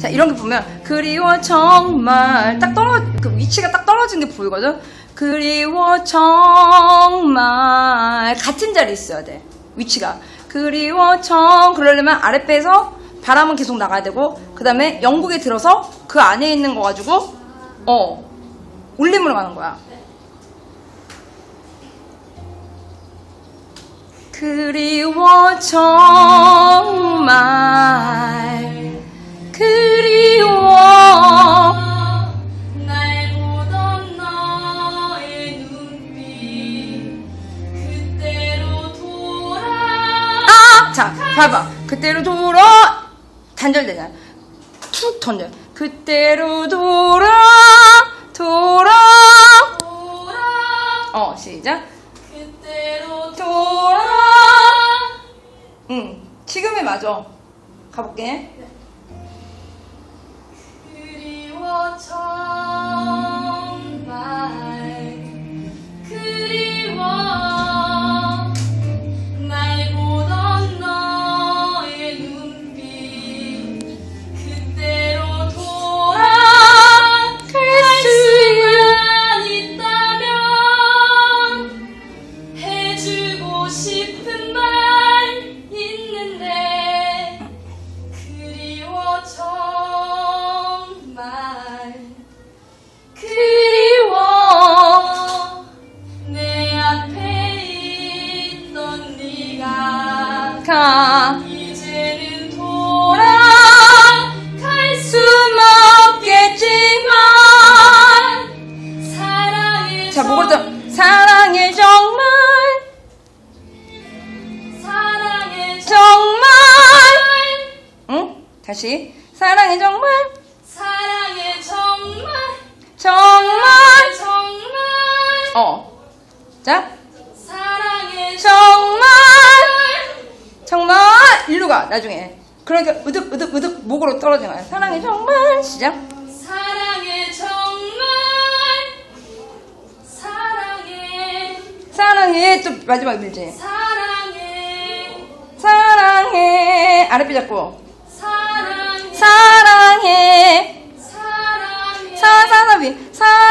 자 이런 게 보면 그리워 정말 딱 떨어 그 위치가 딱 떨어진 게 보이거든. 그리워 정말 같은 자리에 있어야 돼 위치가 그리워 정 그러려면 아랫배에서 바람은 계속 나가야 되고 그 다음에 영국에 들어서 그 안에 있는 거 가지고 어 올림으로 가는 거야. 그리워 정말 자 봐봐. 그때로 돌아. 단절되잖아. 툭 던져. 그때로 돌아. 돌아. 돌아 어 시작. 그때로 돌아. 응 지금이 맞아. 가볼게. 그리워 정 싶은 말 있는데 그리워 정말 그리워 내 앞에 있던 네가 가 다시. 사랑해 정말. 사랑해 정말. 정말. 정말. 어자. 사랑해 정말. 정말. 일로 가 나중에. 그러니까 으득 으득 으득 목으로 떨어지는 거야. 사랑해 정말. 시작. 사랑해 정말. 사랑해. 사랑해. 또 마지막 밀지. 사랑해. 사랑해. 아랫배 잡고 사사사비 사랑해